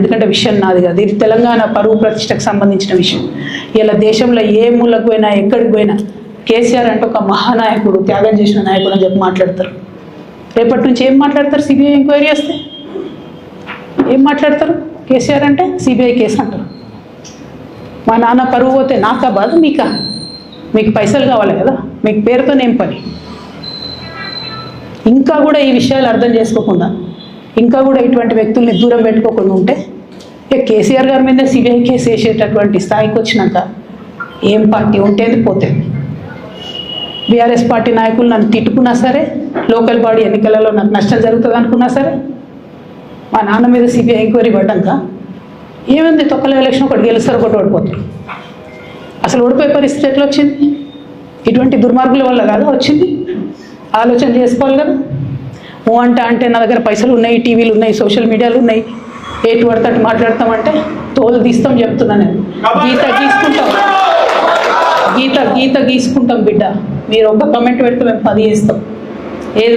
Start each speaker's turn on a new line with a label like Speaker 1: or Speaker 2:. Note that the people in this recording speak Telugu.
Speaker 1: ఎందుకంటే విషయం నాది కాదు. ఇది తెలంగాణ పరువు ప్రతిష్టకు సంబంధించిన విషయం. ఇలా దేశంలో ఏ మూలకు పోయినా ఎక్కడికి పోయినా కేసీఆర్ అంటే ఒక మహానాయకుడు త్యాగం చేసిన నాయకుడు అని చెప్పి మాట్లాడతారు. రేపటి నుంచి ఏం మాట్లాడతారు? సిబిఐ ఎంక్వైరీ చేస్తే ఏం మాట్లాడతారు? కేసీఆర్ అంటే సిబిఐ కేసు అంటారు. మా నాన్న పరువు పోతే నాకా బాధ మీకా? మీకు పైసలు కావాలి కదా? మీకు పేరుతోనేం పని? ఇంకా కూడా ఈ విషయాలు అర్థం చేసుకోకుండా ఇంకా కూడా ఇటువంటి వ్యక్తుల్ని దూరం పెట్టుకోకుండా ఉంటే ఇక కేసీఆర్ గారి మీద సిబిఐ కేసు వేసేటటువంటి స్థాయికి వచ్చినాక ఏం పార్టీ ఉంటేది పోతుంది బీఆర్ఎస్ పార్టీ నాయకులు నన్ను తిట్టుకున్నా సరే లోకల్ బాడీ ఎన్నికలలో నాకు నష్టం జరుగుతుంది అనుకున్నా సరే మా నాన్న మీద సిబిఐ ఎంక్వైరీ పడ్డాక ఏమైంది తొక్కల ఎలక్షన్ ఒకటి గెలుస్తారు ఒకటి ఓడిపోతారు. అసలు ఓడిపోయే పరిస్థితి ఎట్లా వచ్చింది? ఇటువంటి దుర్మార్గుల వల్ల కాదా వచ్చింది. ఆలోచన చేసుకోవాలి కదా. ఓ అంటే అంటే నా దగ్గర పైసలు ఉన్నాయి టీవీలు ఉన్నాయి సోషల్ మీడియాలు ఉన్నాయి. ఏటు అటు మాట్లాడతామంటే తోలు తీస్తాం చెప్తున్నా నేను. గీత గీసుకుంటాం. గీత గీత గీసుకుంటాం బిడ్డ. మీరు ఒక కమెంట్ పెడితే మేము పది చేస్తాం. ఏది